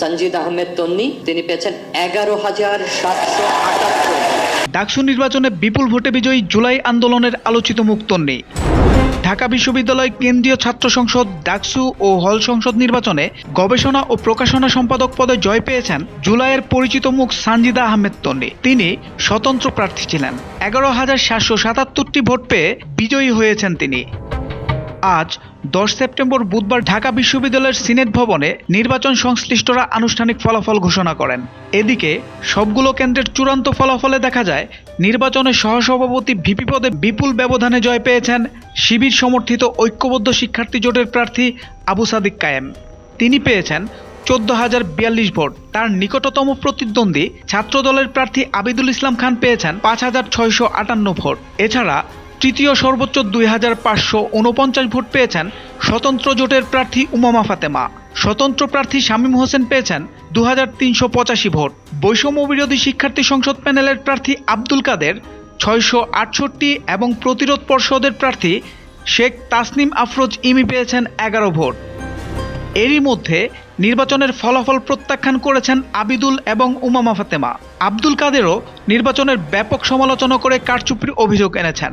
সঞ্জিদ আহমেদ তন্নি, তিনি পেয়েছেন এগারো হাজার সাতশো ডাকসু নির্বাচনে বিপুল ভোটে বিজয়ী জুলাই আন্দোলনের আলোচিত মুক্তন্নি ঢাকা বিশ্ববিদ্যালয় কেন্দ্রীয় ছাত্র সংসদ, ডাকসু ও হল সংসদ নির্বাচনে গবেষণা ও প্রকাশনা সম্পাদক পদে জয় পেয়েছেন জুলাইয়ের পরিচিত মুখ সানজিদা আহমেদ তন্নি। তিনি স্বতন্ত্র প্রার্থী ছিলেন। এগারো হাজার সাতশো সাতাত্তরটি ভোট পেয়ে বিজয়ী হয়েছেন তিনি। আজ দশ সেপ্টেম্বর বুধবার ঢাকা বিশ্ববিদ্যালয়ের সিনেট ভবনে নির্বাচন সংশ্লিষ্টরা আনুষ্ঠানিক ফলাফল ঘোষণা করেন। এদিকে, সবগুলো কেন্দ্রের চূড়ান্ত ফলাফলে দেখা যায়, নির্বাচনে সহসভাপতি ভিপি পদে বিপুল ব্যবধানে জয় পেয়েছেন শিবির সমর্থিত ঐক্যবদ্ধ শিক্ষার্থী জোটের প্রার্থী আবু সাদিক কায়েম। তিনি পেয়েছেন চোদ্দ হাজার বিয়াল্লিশ ভোট। তার নিকটতম প্রতিদ্বন্দ্বী ছাত্রদলের প্রার্থী আবিদুল ইসলাম খান পেয়েছেন পাঁচ হাজার ছয়শো আটান্ন ভোট। এছাড়া তৃতীয় সর্বোচ্চ দুই হাজার পাঁচশো উনপঞ্চাশ ভোট পেয়েছেন স্বতন্ত্র জোটের প্রার্থী উমামা ফাতেমা। স্বতন্ত্র প্রার্থী শামীম হোসেন পেয়েছেন দু হাজার তিনশো পঁচাশি ভোট। বৈষম্য বিরোধী শিক্ষার্থী সংসদ প্যানেলের প্রার্থী আব্দুল কাদের ছয়শো আটষট্টি এবং প্রতিরোধ পর্ষদের প্রার্থী শেখ তাসনিম আফরোজ ইমি পেয়েছেন এগারো ভোট। এরই মধ্যে নির্বাচনের ফলাফল প্রত্যাখ্যান করেছেন আবিদুল এবং উমামা ফাতেমা। আব্দুল কাদেরও নির্বাচনের ব্যাপক সমালোচনা করে কারচুপির অভিযোগ এনেছেন।